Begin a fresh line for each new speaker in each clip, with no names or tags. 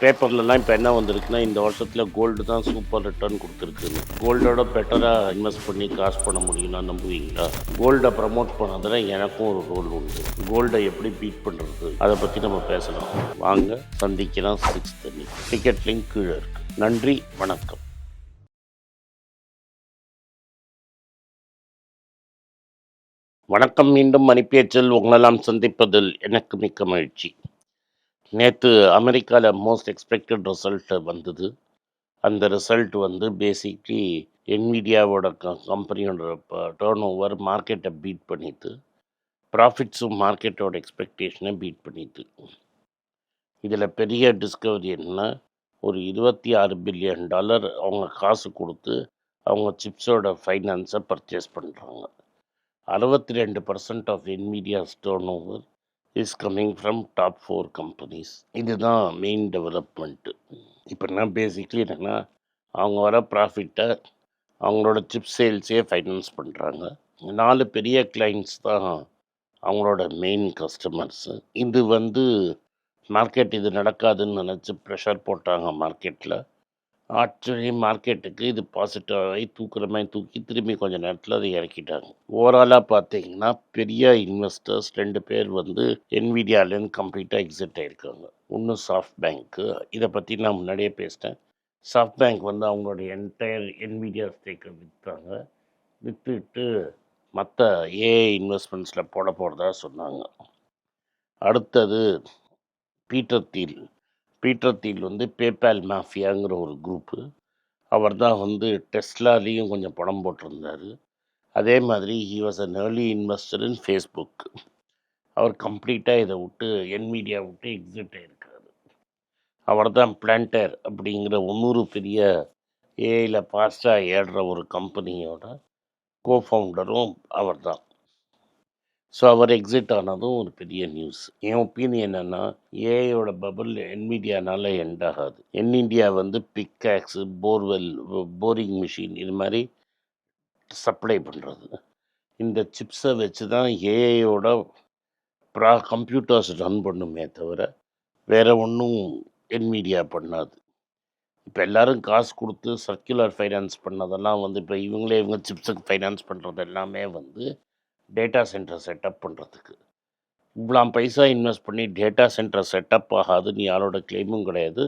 பேப்பர்லலாம் இப்போ என்ன வந்திருக்குன்னா இந்த வருஷத்தில் கோல்டு தான் சூப்பர் ரிட்டர்ன் கொடுத்துருக்குன்னு. கோல்டோட பெட்டராக இன்வெஸ்ட் பண்ணி காசு பண்ண முடியும்னா நம்புவீங்களா? கோல்டை ப்ரமோட் பண்ணதில் எனக்கும் ஒரு ரோல் உண்டு. கோல்டை எப்படி பீட் பண்ணுறது அதை பற்றி நம்ம பேசலாம். வாங்க சந்திக்கலாம் சிக்ஸ் தண்ணி டிக்கெட் லிங்க் கீழே இருக்கு. நன்றி வணக்கம். வணக்கம் மீண்டும் மணிப்பேச்சில் உங்களெல்லாம் சந்திப்பதில் எனக்கு மிக்க மகிழ்ச்சி. நேற்று அமெரிக்காவில் மோஸ்ட் எக்ஸ்பெக்டட் ரிசல்ட் வந்தது. அந்த ரிசல்ட் வந்து பேசிக்லி என்விடியாவோட க கம்பெனியோட டேர்ன் ஓவர் மார்க்கெட்டை பீட் பண்ணிட்டு ப்ராஃபிட்ஸும் மார்க்கெட்டோட எக்ஸ்பெக்டேஷனை பீட் பண்ணிட்டு. இதில் பெரிய டிஸ்கவரி என்ன? ஒரு இருபத்தி ஆறு பில்லியன் டாலர் அவங்க காசு கொடுத்து அவங்க சிப்ஸோட ஃபைனான்ஸை பர்ச்சேஸ் பண்ணுறாங்க அறுபத்தி ரெண்டு percent of என்மீடியாஸ் turnover is coming from top four companies இதுதான் மெயின் டெவலப்மெண்ட்டு இப்போ என்ன பேசிக்லி என்னென்னா அவங்க வர ப்ராஃபிட்டை அவங்களோட சிப் சேல்ஸே ஃபைனான்ஸ் பண்ணுறாங்க நாலு பெரிய கிளைண்ட்ஸ் தான் அவங்களோட மெயின் கஸ்டமர்ஸு இது வந்து மார்க்கெட் இது நடக்காதுன்னு நினச்சி ப்ரெஷர் போட்டாங்க மார்க்கெட்டில் ஆக்சுவலி மார்க்கெட்டுக்கு இது பாசிட்டிவாகி தூக்குற மாதிரி தூக்கி திரும்பி கொஞ்சம் நேரத்தில் அதை இறக்கிட்டாங்க. ஓவராலாக பார்த்தீங்கன்னா பெரிய இன்வெஸ்டர்ஸ் ரெண்டு பேர் வந்து என்விடியாலேருந்து கம்ப்ளீட்டாக எக்ஸிட் ஆகிருக்காங்க ஒன்று சாஃப்ட் பேங்க்கு இதை பற்றி நான் முன்னாடியே பேசிட்டேன். சாஃப்ட் பேங்க் வந்து அவங்களுடைய என்டையர் என்விடியா ஸ்டேக்கை விற்றாங்க விற்றுட்டு மற்ற ஏஐ இன்வெஸ்ட்மெண்ட்ஸில் போட போகிறதா சொன்னாங்க. அடுத்தது பீட்டர் தீல் பீட்டர் தீல் வந்து பேபால் மாஃபியாங்கிற ஒரு குரூப்பு அவர் தான் வந்து டெஸ்லாலேயும் கொஞ்சம் பணம் போட்டிருந்தார். அதே மாதிரி he was an early investor in Facebook அவர் கம்ப்ளீட்டாக இதை விட்டு என் மீடியா விட்டு எக்ஸிட் ஆகிருக்காரு அவர் தான் பிளான்டர் அப்படிங்கிற ஒன்னூறு பெரிய ஏஐயில் ஃபாஸ்ட்டாக ஏடுற ஒரு கம்பெனியோட கோஃபவுண்டரும் அவர் தான். ஸோ அவர் எக்ஸிட் ஆனதும் ஒரு பெரிய நியூஸ் என் ஒப்பீனியன் என்னென்னா ஏஐயோட பபுள் என்மீடியானால எண்ட் ஆகாது. என் இண்டியா வந்து பிக்காக்ஸு போர்வெல் போரிங் மிஷின் இது மாதிரி சப்ளை பண்ணுறது இந்த சிப்ஸை வச்சு தான் ஏஐயோட ப்ரா கம்ப்யூட்டர்ஸ் ரன் பண்ணுமே தவிர வேறு ஒன்றும் என்மீடியா பண்ணாது. இப்போ எல்லாரும் காசு கொடுத்து சர்க்குலர் ஃபைனான்ஸ் பண்ணதெல்லாம் வந்து இப்போ இவங்களே இவங்க சிப்ஸுக்கு ஃபைனான்ஸ் பண்ணுறது எல்லாமே வந்து டேட்டா சென்டர் செட்டப் பண்ணுறதுக்கு இவ்வளோ பைசா இன்வெஸ்ட் பண்ணி டேட்டா சென்டர் செட்டப் ஆகாது நீ யாரோட கிளைமும் கிடையாது.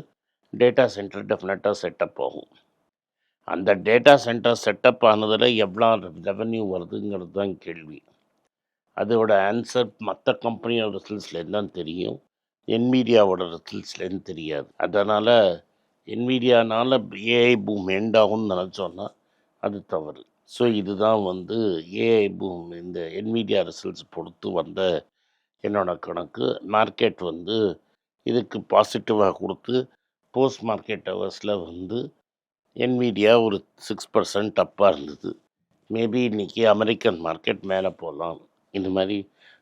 டேட்டா சென்டர் டெஃபினட்டாக செட்டப் ஆகும். அந்த டேட்டா சென்டர் செட்டப் ஆனதில் எவ்வளோ ரெவன்யூ வருதுங்கிறது தான் கேள்வி. அதோட ஆன்சர் மற்ற கம்பெனியோட ரிசல்ட்ஸ்லேருந்து தான் தெரியும். என்மீடியாவோட ரிசல்ட்ஸ்லேருந்து தெரியாது. அதனால் என்மீடியானால் ஏஐ பூம் எண்ட் ஆகும்னு நினச்சோன்னா அது தவறு. ஸோ இதுதான் வந்து ஏஐ பூம் இந்த என்மீடியா ரிசல்ட்ஸ் பொறுத்து வந்த என்னோட கணக்கு. மார்க்கெட் வந்து இதுக்கு பாசிட்டிவாக கொடுத்து போஸ்ட் மார்க்கெட் ஹவர்ஸில் வந்து என்மீடியா ஒரு சிக்ஸ் பர்சன்ட் அப்பாக இருந்தது. மேபி இன்றைக்கி அமெரிக்கன் மார்க்கெட் மேலே போகலாம் இந்த மாதிரி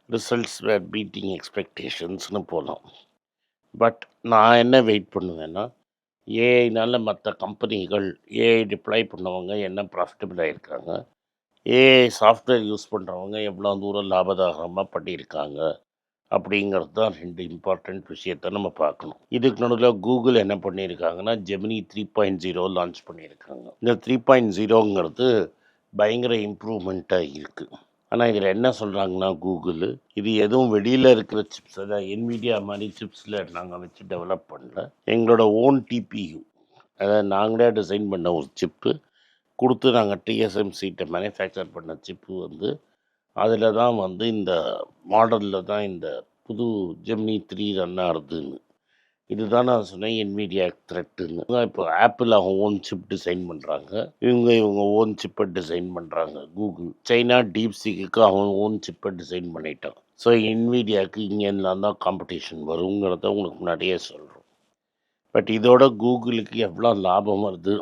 ரிசல்ட்ஸ் வேர் பீட்டிங் எக்ஸ்பெக்டேஷன்ஸ்னு போகலாம் பட் நான் என்ன வெயிட் பண்ணுவேன்னா ஏஐனால மற்ற கம்பெனிகள் ஏஐ டிப்ளை பண்ணவங்க என்ன ப்ராஃபிட்டபிளாக இருக்காங்க? ஏஐ சாஃப்ட்வேர் யூஸ் பண்ணுறவங்க எவ்வளோ தூரம் லாபதாகரமாக பண்ணியிருக்காங்க? அப்படிங்கிறது தான் ரெண்டு இம்பார்ட்டண்ட் விஷயத்த நம்ம பார்க்கணும். இதுக்கு நடுவில் கூகுள் என்ன பண்ணியிருக்காங்கன்னா Gemini three point zero launch பண்ணியிருக்காங்க. இந்த த்ரீ பாயிண்ட் ஜீரோங்கிறது பயங்கர இம்ப்ரூவ்மெண்ட்டாக இருக்குது ஆனால் இதில் என்ன சொல்கிறாங்கன்னா கூகுள் இது எதுவும் வெளியில் இருக்கிற சிப்ஸ் அதான் என்விடியா மாதிரி சிப்ஸில் நாங்கள் வச்சு டெவலப் பண்ணல. எங்களோட ஓன் டிபியூ அதாவது நாங்களே டிசைன் பண்ண ஒரு சிப்பு கொடுத்து நாங்கள் டிஎஸ்எம்சிட்ட மேனுஃபேக்சர் பண்ண சிப்பு வந்து அதில் தான் வந்து இந்த மாடலில் தான் இந்த புது ஜெமினி த்ரீ ரன் ஆகுதுன்னு. இதுதான் நான் சொன்னேன் என்விடியா த்ரெட்டுன்னு இப்போ ஆப்பிள் அவங்க ஓன் சிப் டிசைன் பண்ணுறாங்க இவங்க இவங்க ஓன் சிப்பை டிசைன் பண்ணுறாங்க கூகுள் சைனா டீப் சீக்கு அவன் ஓன் சிப்பை டிசைன் பண்ணிட்டான் ஸோ என்விடியாவுக்கு இங்கேருந்தான் தான் காம்படிஷன் வருங்கிறத உங்களுக்கு முன்னாடியே சொல்கிறோம் பட் இதோட கூகுளுக்கு எவ்வளோ லாபம் வருது?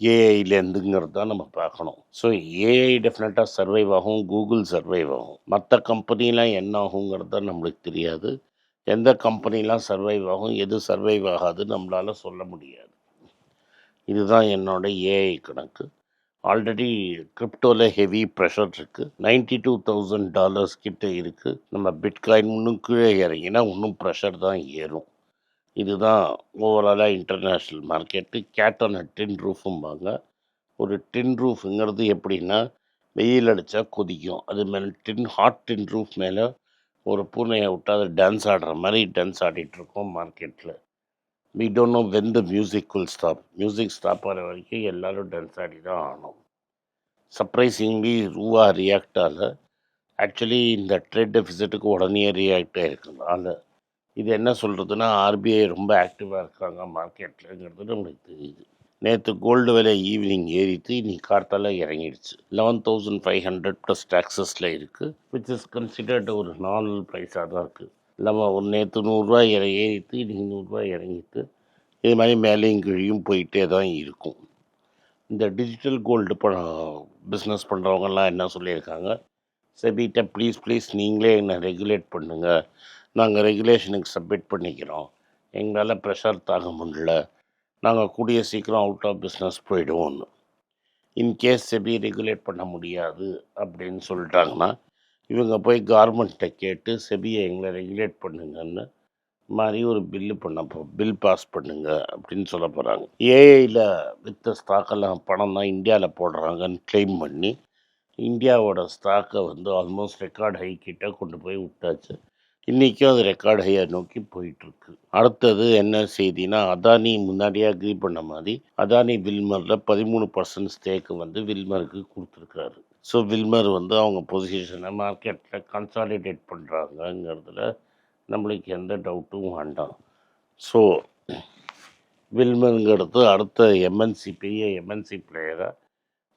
ஏஐலேருந்துங்கிறது தான் நம்ம பார்க்கணும். ஸோ ஏஐ டெஃபினட்டாக சர்வைவ் ஆகும் கூகுள் சர்வைவ் ஆகும். மற்ற கம்பெனிலாம் என்ன ஆகுங்கிறது தான் நம்மளுக்கு தெரியாது. எந்த கம்பெனிலாம் சர்வைவ் ஆகும் எது சர்வைவ் ஆகாது நம்மளால் சொல்ல முடியாது. இதுதான் என்னோட ஏஐ கணக்கு. ஆல்ரெடி கிரிப்டோவில் ஹெவி ப்ரெஷர் இருக்குது நைன்டி டூ தௌசண்ட் டாலர்ஸ் கிட்டே இருக்குது நம்ம பிட்காயின் இன்னும் கீழே இறங்கினா இன்னும் ப்ரெஷர் தான் ஏறும். இதுதான் ஓவராலாக international market cat on tin ரூஃபும்பாங்க ஒரு டின் ரூஃபுங்கிறது எப்படின்னா வெயில் அடித்தா கொதிக்கும். அது மேலே டின் ஹாட் டின் ரூஃப் மேலே ஒரு பூனையை விட்டா அது டான்ஸ் ஆடுற மாதிரி டான்ஸ் ஆடிட்டுருக்கோம் மார்க்கெட்டில் we don't know when the music will stop music stop ஆகிற வரைக்கும் எல்லோரும் டான்ஸ் ஆடி தான் ஆகணும். சர்ப்ரைசிங்லி ரூவா ரியாக்ட் ஆகல ஆக்சுவலி இந்த ட்ரேட் டெபிசிட்டுக்கு உடனே ரியாக்ட் ஆகிருக்குனால இது என்ன சொல்கிறதுனா ஆர்பிஐ ரொம்ப ஆக்டிவாக இருக்காங்க மார்க்கெட்டில்ங்கிறது நம்மளுக்கு தெரியுது. நேற்று கோல்டு விலை ஈவினிங் ஏறிட்டு இன்னைக்கு கார்த்தால இறங்கிடுச்சு. Eleven thousand five hundred plus டேக்ஸஸில் இருக்குது விச் இஸ் கன்சிடர்டு ஒரு நார்மல் ப்ரைஸாக தான் இருக்குது இல்லாமல் ஒரு நேற்று நூறுரூவா இற ஏறிட்டு இன்னைக்கு நூறுரூவா இறங்கிட்டு இது மாதிரி மேலேயும் கீழையும் போயிட்டே தான் இருக்கும். இந்த டிஜிட்டல் கோல்டு பணம் பிஸ்னஸ் பண்ணுறவங்கலாம் என்ன சொல்லியிருக்காங்க? செபிட்ட ப்ளீஸ் ப்ளீஸ் நீங்களே என்னை ரெகுலேட் பண்ணுங்கள் நாங்கள் ரெகுலேஷனுக்கு சப்மிட் பண்ணிக்கிறோம். எங்களால் ப்ரெஷர் தாங்க முடியல. நாங்கள் கூடிய சீக்கிரம் அவுட் ஆஃப் பிஸ்னஸ் போயிடுவோம்னு. இன்கேஸ் செபி ரெகுலேட் பண்ண முடியாது அப்படின்னு சொல்லிட்டாங்கன்னா இவங்க போய் கார்மெண்ட்டை கேட்டு செபியை எங்களை ரெகுலேட் பண்ணுங்கன்னு மாதிரி ஒரு பில்லு பண்ண போ பில் பாஸ் பண்ணுங்க அப்படின்னு சொல்ல போகிறாங்க ஏஐயில் வித்த ஸ்டாக்கெல்லாம் பணம் தான் இந்தியாவில் போடுறாங்கன்னு கிளைம் பண்ணி இந்தியாவோட ஸ்டாக்கை வந்து ஆல்மோஸ்ட் ரெக்கார்ட் ஹை கிட்ட கொண்டு போய் விட்டாச்சு. இன்றைக்கும் அது ரெக்கார்ட் ஹையர் நோக்கி போயிட்டுருக்கு. அடுத்தது என்ன செய்தினா அதானி முன்னாடியே அக்ரி பண்ண மாதிரி அதானி வில்மரில் பதிமூணு பர்சன்ட் ஸ்டேக்கு வந்து வில்மருக்கு கொடுத்துருக்காரு ஸோ வில்மர் வந்து அவங்க பொசிஷனை மார்க்கெட்டில் கன்சாலிடேட் பண்ணுறாங்கங்கிறதுல நம்மளுக்கு எந்த டவுட்டும் வேண்டாம். ஸோ வில்மருங்கிறது அடுத்த எம்என்சி பெரிய எம்என்சி பிளேயராக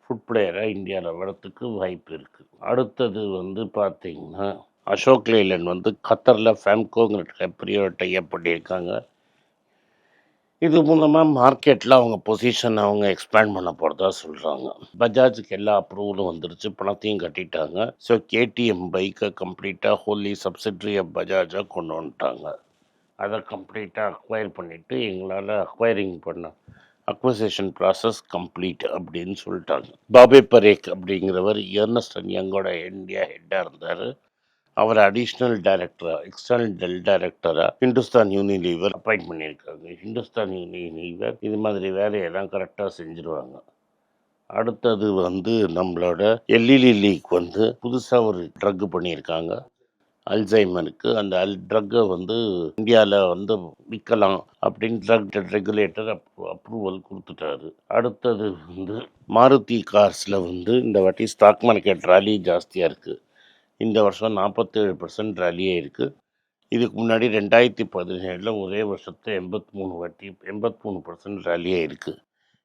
ஃபுட் பிளேயராக இந்தியாவில் வரத்துக்கு வாய்ப்பு இருக்குது அடுத்தது வந்து பார்த்திங்கன்னா அசோக் லேலன் வந்து கத்தரில் ஃபேம்கோங்கிற பெரிய டைப் பண்ணியிருக்காங்க இது மூலமாக மார்க்கெட்டில் அவங்க பொசிஷன் அவங்க எக்ஸ்பேண்ட் பண்ண போகிறதா சொல்கிறாங்க பஜாஜுக்கு எல்லா அப்ரூவலும் வந்துருச்சு பணத்தையும் கட்டிட்டாங்க. ஸோ கேடிஎம் பைக்கை கம்ப்ளீட்டாக ஹோலி சப்சிட்ரி ஆஃப் பஜாஜாக கொண்டு வந்துட்டாங்க. அதை கம்ப்ளீட்டாக அக்வயர் பண்ணிவிட்டு எங்களால் அக்வயரிங் பண்ண அக்வசேஷன் ப்ராசஸ் கம்ப்ளீட் அப்படின்னு சொல்லிட்டாங்க. பாபே பரேக் அப்படிங்கிறவர் எர்னஸ்ட் அண்ட் யங்கோட இந்தியா ஹெட்டாக இருந்தார். அவர் அடிஷ்னல் டைரக்டராக எக்ஸ்டர்னல் டெல் டைரக்டராக ஹிந்துஸ்தான் யூனிலீவர் அப்பாயிண்ட் பண்ணியிருக்காங்க. ஹிந்துஸ்தான் யூனிலீவர் இது மாதிரி வேலையெல்லாம் கரெக்டாக செஞ்சுருவாங்க. அடுத்தது வந்து நம்மளோட எல்இலி லீக் வந்து புதுசாக ஒரு ட்ரக் பண்ணியிருக்காங்க. அல்சைமருக்கு அந்த அல் ட்ரக்கை வந்து இந்தியாவில் வந்து விற்கலாம் அப்படின்னு ட்ரக் ரெகுலேட்டர் அப் அப்ரூவல் கொடுத்துட்டாரு. அடுத்தது வந்து மாருதி கார்ஸில் வந்து இந்த வாட்டி ஸ்டாக் மார்க்கெட் ராலி ஜாஸ்தியாக இருக்குது இந்த வருஷம் நாற்பத்தேழு பர்சன்ட் ரேலியே இருக்குது இதுக்கு முன்னாடி ரெண்டாயிரத்தி பதினேழில் ஒரே வருஷத்தை எண்பத்தி மூணு வாட்டி எண்பத்தி மூணு பர்சன்ட் ரேலியாக இருக்குது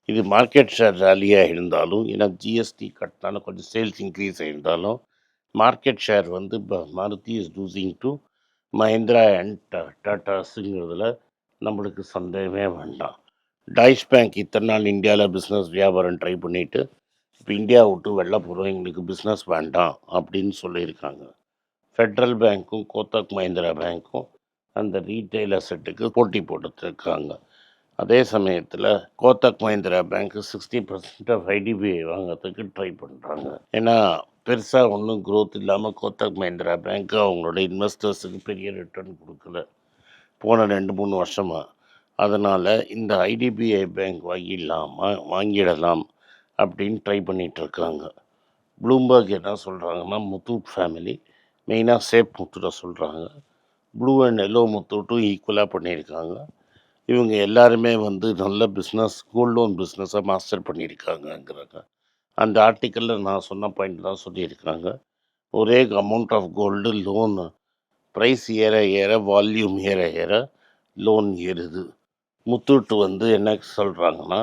இது மார்க்கெட் ஷேர் ரேலியாக இருந்தாலும் ஏன்னா ஜிஎஸ்டி கட்டினால கொஞ்சம் சேல்ஸ் இன்க்ரீஸ் ஆகிருந்தாலும் மார்க்கெட் ஷேர் வந்து இப்போ Maruti is losing to Mahindra and டாட்டாஸுங்கிறதுல நம்மளுக்கு சந்தேகமே வேண்டாம். டாய்ஸ் பேங்க் இத்தனை நாள் இந்தியாவில் பிஸ்னஸ் வியாபாரம் ட்ரை பண்ணிவிட்டு இப்போ இந்தியா விட்டு வெளில போகிறோம் எங்களுக்கு பிஸ்னஸ் வேண்டாம் அப்படின்னு சொல்லியிருக்காங்க. ஃபெட்ரல் பேங்க்கும் கோத்தக் மஹிந்திரா பேங்க்கும் அந்த ரீட்டைல் அசெட்டுக்கு போட்டி போட்டுருக்காங்க அதே சமயத்தில் கோத்தக் மஹிந்திரா பேங்க்கு சிக்ஸ்டி பர்சன்ட் ஆஃப் ஐடிபிஐ வாங்கிறதுக்கு ட்ரை பண்ணுறாங்க ஏன்னா பெருசாக ஒன்றும் க்ரோத் இல்லாமல் கோத்தக் மஹிந்திரா பேங்க் அவங்களோட இன்வெஸ்டர்ஸுக்கு பெரிய ரிட்டர்ன் கொடுக்கல. போன ரெண்டு மூணு வருஷமாக அதனால் இந்த ஐடிபிஐ பேங்க் வாங்கிடலாமா வாங்கிடலாம் அப்படின்னு ட்ரை பண்ணிகிட்ருக்காங்க ப்ளூம்பர்க் என்ன சொல்கிறாங்கன்னா முத்தூட் ஃபேமிலி மெயினாக சேப் முத்தூட்டை சொல்கிறாங்க ப்ளூ அண்ட் எல்லோ முத்தூட்டும் ஈக்குவலாக பண்ணியிருக்காங்க. இவங்க எல்லாருமே வந்து நல்ல பிஸ்னஸ் கோல்ட் லோன் பிஸ்னஸை மாஸ்டர் பண்ணியிருக்காங்கங்கிறாங்க. அந்த ஆர்டிக்கலில் நான் சொன்ன பாயிண்ட் தான் சொல்லியிருக்காங்க ஒரே amount of gold loan price ஏற ஏற வால்யூம் ஏற ஏற லோன் ஏறுது. முத்தூட்டு வந்து என்ன சொல்கிறாங்கன்னா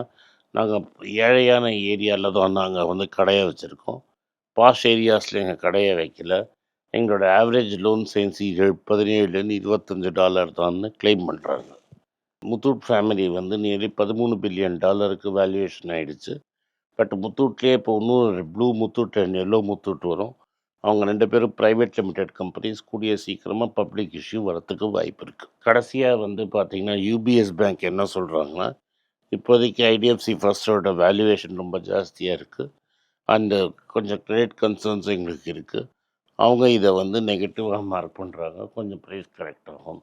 நாங்கள் ஏழையான ஏரியாவில் தான் நாங்கள் வந்து கடையை வச்சுருக்கோம். பாஷ் ஏரியாஸில் எங்கள் கடையை வைக்கல. எங்களோட ஆவரேஜ் லோன் சேன்சி பதினேழுலேருந்து இருபத்தஞ்சி டாலர் தான்னு கிளைம் பண்ணுறாங்க முத்தூட் ஃபேமிலி வந்து நியர்லி பதிமூணு பில்லியன் டாலருக்கு வேல்யூவேஷன் ஆகிடுச்சு பட் முத்தூட்லேயே இப்போ இன்னும் blue Muthoot and yellow Muthoot வரும். அவங்க ரெண்டு பேரும் ப்ரைவேட் லிமிடெட் கம்பெனிஸ் கூடிய சீக்கிரமாக பப்ளிக் இஷ்யூ வரத்துக்கு வாய்ப்பு இருக்குது கடைசியாக வந்து பார்த்திங்கன்னா யூபிஎஸ் பேங்க் என்ன சொல்கிறாங்கன்னா இப்போதைக்கு ஐடிஎஃப்சி ஃபர்ஸ்டோட வேல்யூவேஷன் ரொம்ப ஜாஸ்தியாக இருக்குது அந்த கொஞ்சம் கிரெடிட் கன்சர்ன்ஸ் எங்களுக்கு இருக்குது அவங்க இதை வந்து நெகட்டிவாக மார்க் பண்ணுறாங்க கொஞ்சம் ப்ரைஸ் கரெக்ட் ஆகும்.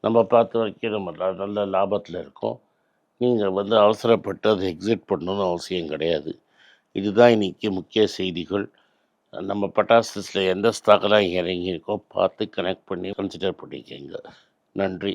நம்ம பார்த்த வரைக்கும் நம்ம நல்ல லாபத்தில் இருக்கோம். நீங்கள் வந்து அவசரப்பட்டு அதை எக்ஸிட் பண்ணணும்னு அவசியம் கிடையாது. இதுதான் இன்றைக்கி முக்கிய செய்திகள். நம்ம பட்டாசஸில் எந்த ஸ்டாக்கெல்லாம் இறங்கியிருக்கோ பார்த்து கனெக்ட் பண்ணி கன்சிடர் பண்ணிக்கோங்க. நன்றி.